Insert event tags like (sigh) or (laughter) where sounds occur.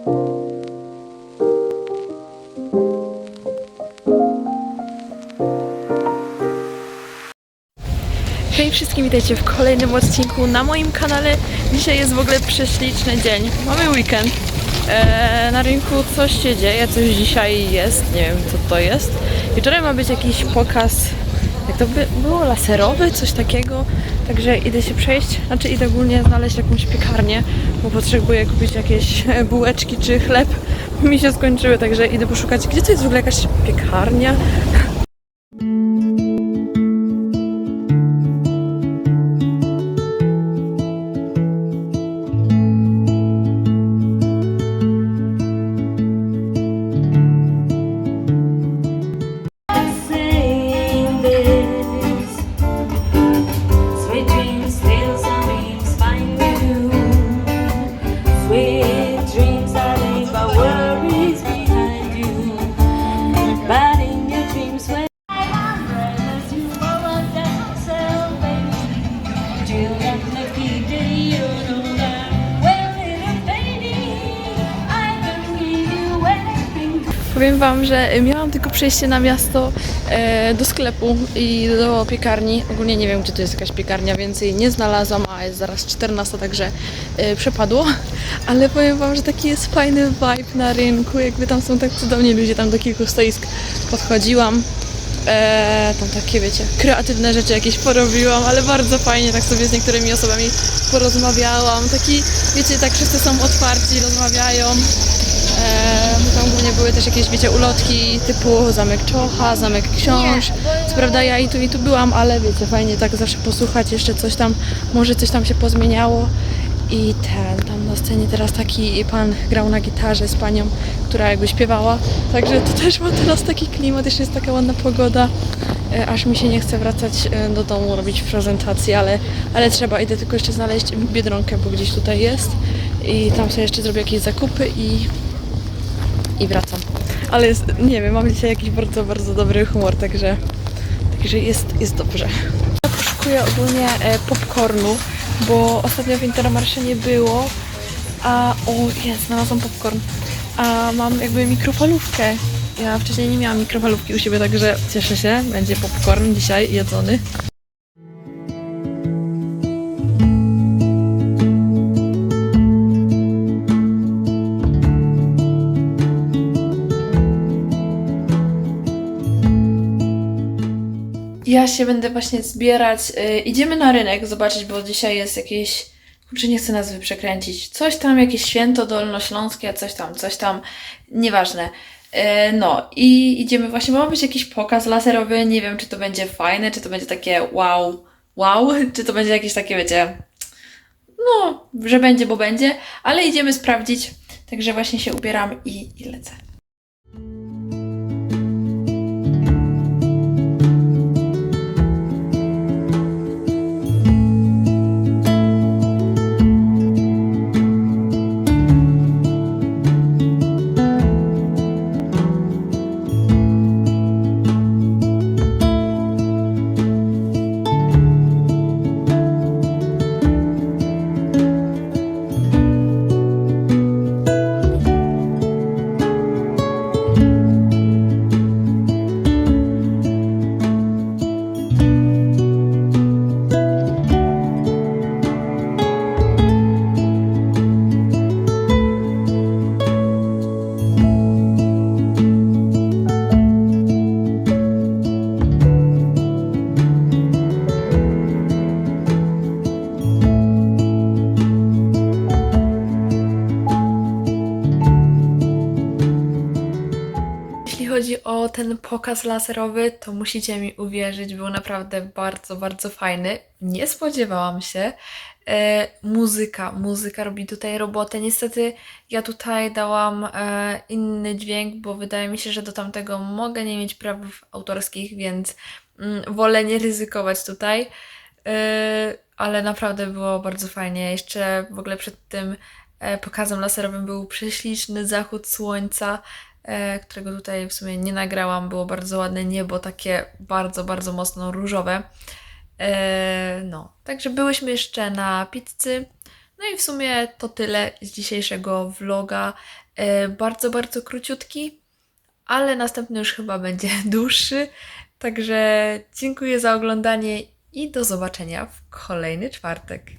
Hej wszystkim, witajcie w kolejnym odcinku na moim kanale. Dzisiaj jest w ogóle prześliczny dzień. Mamy weekend. Eee, na rynku coś się dzieje, coś dzisiaj jest, nie wiem co to jest. Wieczorem ma być jakiś pokaz, jak to by było, laserowy, coś takiego. Także idę się przejść, znaczy idę ogólnie znaleźć jakąś piekarnię, bo potrzebuję kupić jakieś (laughs) bułeczki czy chleb. Mi się skończyły, także idę poszukać, gdzie to jest w ogóle jakaś piekarnia. Powiem Wam, że miałam tylko przejście na miasto e, do sklepu i do piekarni. Ogólnie nie wiem, gdzie to jest jakaś piekarnia, więc nie znalazłam, a jest zaraz 14, także e, przepadło. (laughs) Ale powiem Wam, że taki jest fajny vibe na rynku, jakby tam są tak cudowni ludzie, tam do kilku stoisk podchodziłam. E, tam takie, wiecie, kreatywne rzeczy jakieś porobiłam, ale bardzo fajnie tak sobie z niektórymi osobami porozmawiałam. Taki, wiecie, tak wszyscy są otwarci, rozmawiają. E, bo tam głównie były też jakieś, wiecie, ulotki typu Zamek Czocha, Zamek Książ. Co prawda ja i tu i tu byłam, ale wiecie, fajnie tak zawsze posłuchać, jeszcze coś tam, może coś tam się pozmieniało. I ten, tam na scenie teraz taki pan grał na gitarze z panią, która jakby śpiewała. Także to też ma teraz taki klimat, jeszcze jest taka ładna pogoda. E, Aż mi się nie chce wracać e, do domu, robić prezentację, ale, ale trzeba. Idę tylko jeszcze znaleźć Biedronkę, bo gdzieś tutaj jest. I tam sobie jeszcze zrobię jakieś zakupy i, i wracam. Ale jest, nie wiem, mam dzisiaj jakiś bardzo, bardzo dobry humor, także, także jest, jest dobrze. Ja poszukuję ogólnie e, popcornu, bo ostatnio w Intermarsze nie było, a o, jest, znalazłam popcorn. A mam jakby mikrofalówkę. Ja wcześniej nie miałam mikrofalówki u siebie, także cieszę się, będzie popcorn dzisiaj jedzony. Ja się będę właśnie zbierać. y, idziemy na rynek zobaczyć, bo dzisiaj jest jakieś. Kurczę, nie chcę nazwy przekręcić. Coś tam, jakieś święto dolnośląskie, coś tam, coś tam. Nieważne. Y, no i idziemy właśnie, ma być jakiś pokaz laserowy. Nie wiem, czy to będzie fajne, czy to będzie takie wow, wow, (laughs) czy to będzie jakieś takie, wiecie. No, że będzie, bo będzie, ale idziemy sprawdzić. Także właśnie się ubieram i, i lecę. Chodzi o ten pokaz laserowy, to musicie mi uwierzyć, był naprawdę bardzo, bardzo fajny. Nie spodziewałam się. E, muzyka, muzyka robi tutaj robotę. Niestety ja tutaj dałam e, inny dźwięk, bo wydaje mi się, że do tamtego mogę nie mieć praw autorskich, więc mm, wolę nie ryzykować tutaj. E, ale naprawdę było bardzo fajnie. Jeszcze w ogóle przed tym e, pokazem laserowym był prześliczny zachód słońca którego tutaj w sumie nie nagrałam. Było bardzo ładne niebo, takie bardzo, bardzo mocno różowe. E, no, także byłyśmy jeszcze na pizzy. No i w sumie to tyle z dzisiejszego vloga. e, bardzo, bardzo króciutki, ale następny już chyba będzie (laughs) dłuższy. Także dziękuję za oglądanie i do zobaczenia w kolejny czwartek.